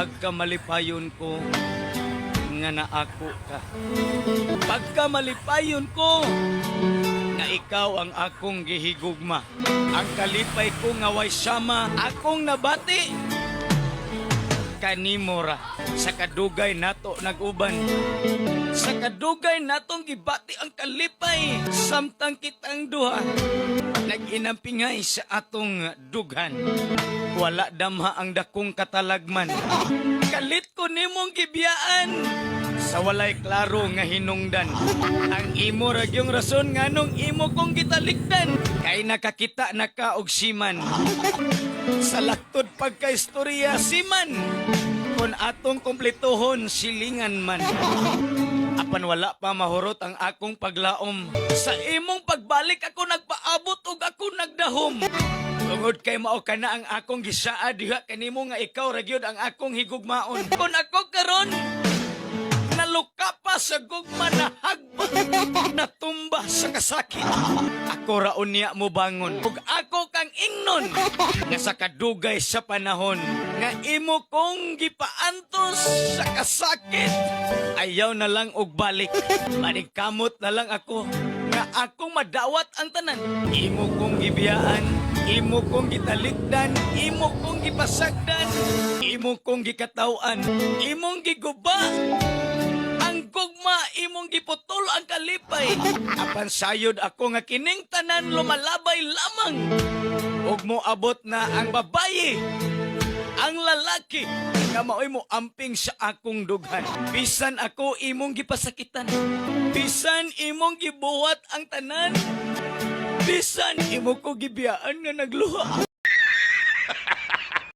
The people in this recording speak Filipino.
pagka malipayon ko nga na ako ka. Pagka malipayon ko nga ikaw ang akong gihigugma. Ang kalipay ko nga way sama akong nabati kanimora. Sa kadugay nato naguban. Sa kadugay natong gibati ang kalipay. Samtang kitang duha. Naginampingay sa atong dughan. Wala damha ang dakong katalagman. Kalit ko nimong gibiyaan sa walay klaro nga hinungdan. Ang imo ra gyung rason nganong imo kong gitalikdan kay nakakita na ka og siman. Sa laktod pagkaistorya siman! Kung atong kumplituhon silingan man. Apan wala pa mahurot ang akong paglaom. Sa imong pagbalik ako nagpaabot ug ako nagdahom. Tungod kay mao kana ang akong gisaa diha kanimo nga ikaw ra ang akong higugmaon. Kun ako karon naluka pa sa gugma na hagba natumba sa kasakit? Ako ra unya mo bangon ug ako kang ingnon nga sa kadugay sa panahon nga imo kong gipaantos sa kasakit. Ayaw na lang og balik manigkamot na lang ako nga akong madawat ang tanan. Imo kong gibiyaan imo kong gitalikdan imo kong gipasagdan imo kong gikatawan imong giguba imong giputol ang kalipay. Apan sayod ako nga kining tanan lumalabay lamang. Ug mo abot na ang babaye ang lalaki nga maoy mo amping sa akong dughan. Bisan ako imong gipasakitan. Bisan imong gibuhat ang tanan. Bisan imo ko gibiyaan nga nagluha